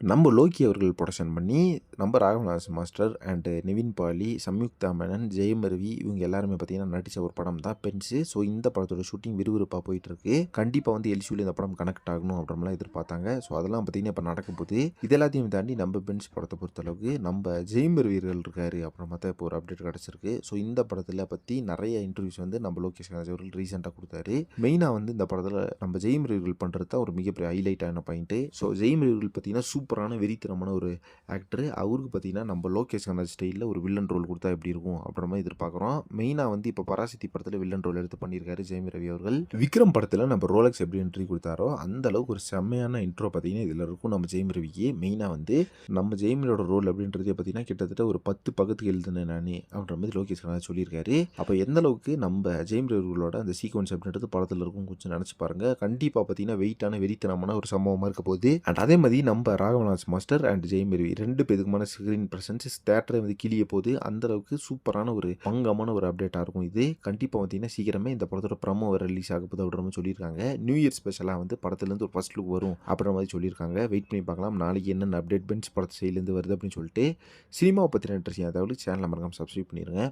நம்ம லோக்கி அவர்கள் ப்ரொடக்ஷன் பண்ணி நம்ம ராகவநாஸ் மாஸ்டர் அண்டு நிவின் பாலி சம்யுக்தா மேனன் ஜெயமருவி இவங்க எல்லாருமே பார்த்தீங்கன்னா நடித்த ஒரு படம் தான் பென்ஸு ஸோ இந்த படத்தோட ஷூட்டிங் விறுவிறுப்பாக போயிட்டு இருக்கு கண்டிப்பாக வந்து எல்சியூவில் இந்த படம் கனெக்ட் ஆகணும் அப்படின்லாம் எதிர்பார்த்தாங்க. ஸோ அதெல்லாம் பார்த்தீங்கன்னா இப்போ நடக்க போகுது. இது எல்லாத்தையும் தாண்டி நம்ம பென்ஸ் படத்தை பொறுத்தளவுக்கு நம்ம ஜெயமருவியர்கள் இருக்காரு அப்புறம் மற்ற இப்போ ஒரு அப்டேட் கிடச்சிருக்கு. ஸோ இந்த படத்தில் பற்றி நிறைய இன்டர்வியூஸ் வந்து நம்ம லோகேஷ் கணேஷ் அவர்கள் ரீசெண்டாக கொடுத்தாரு. மெயினாக வந்து இந்த படத்தில் நம்ம ஜெயமருவிகள் பண்ணுறது தான் ஒரு மிகப்பெரிய ஹைலைட்டான பாயிண்ட்டு ஸோ ஜெயமருவிகள் பார்த்தீங்கன்னா சூப்பரான வெறித்தனமான ஒரு ஆக்டர் அவருக்கு பார்த்தீங்கன்னா நம்ம லோகேஷ் கனகராஜ் ஸ்டைலில் ஒரு வில்லன் ரோல் கொடுத்தா எப்படி இருக்கும் அப்படின்ற மாதிரி எதிர்பார்க்குறோம். மெயினாக வந்து இப்போ பராசக்தி படத்தில் வில்லன் ரோல் எடுத்து பண்ணியிருக்காரு ஜெயமி ரவி அவர்கள். விக்ரம் படத்தில் நம்ம ரோலக்ஸ் எப்படி என்ட்ரி கொடுத்தாரோ அந்த அளவுக்கு ஒரு செம்மையான இன்ட்ரோ பார்த்தீங்கன்னா இதில் இருக்கும். நம்ம ஜெயமி ரவிக்கு மெயினாக வந்து நம்ம ஜெயமியோட ரோல் அப்படின்றதே பார்த்தீங்கன்னா கிட்டத்தட்ட ஒரு பத்து பக்கத்துக்கு எழுதுனேன் நானே அப்படின்ற மாதிரி லோகேஷ் கனகராஜ் சொல்லியிருக்காரு. அப்போ எந்த அளவுக்கு நம்ம ஜெயம் ரவிகளோட அந்த சீக்வன்ஸ் அப்படின்றது படத்தில் இருக்கும் கொஞ்சம் நினச்சி பாருங்க. கண்டிப்பாக பார்த்தீங்கன்னா வெயிட்டான வெறித்தனமான ஒரு சம்பவமாக இருக்க போகுது. அண்ட் அதே மாதிரி நம்ம ராகவநாத் மாஸ்டர் அண்ட் ஜெயம் ரெண்டு பேருக்குமான ஸ்க்ரீன் ப்ரெசன்ஸ் தேட்டரை வந்து கிளிய போகுது அந்த அளவுக்கு சூப்பரான ஒரு பங்கமான ஒரு அப்டேட்டாக இருக்கும். இது கண்டிப்பாக பார்த்தீங்கன்னா சீக்கிரமே இந்த படத்தோட ப்ரமோ ரிலீஸ் ஆக போது அப்படின்ற மாதிரி சொல்லியிருக்காங்க. நியூ இயர் ஸ்பெஷலாக வந்து படத்துலேருந்து ஒரு ஃபர்ஸ்ட் லுக் வரும் அப்படின்ற மாதிரி சொல்லியிருக்காங்க. வெயிட் பண்ணி பார்க்கலாம். நாளைக்கு என்னென்ன அப்டேட் பென்ஸ் படத்து சைட்லேருந்து வருது அப்படின்னு சொல்லிட்டு சினிமாவை பற்றின இன்ட்ரெஸ்டிங் அதாவது சேனல் மறக்காம சப்ஸ்கிரைப் பண்ணிடுங்க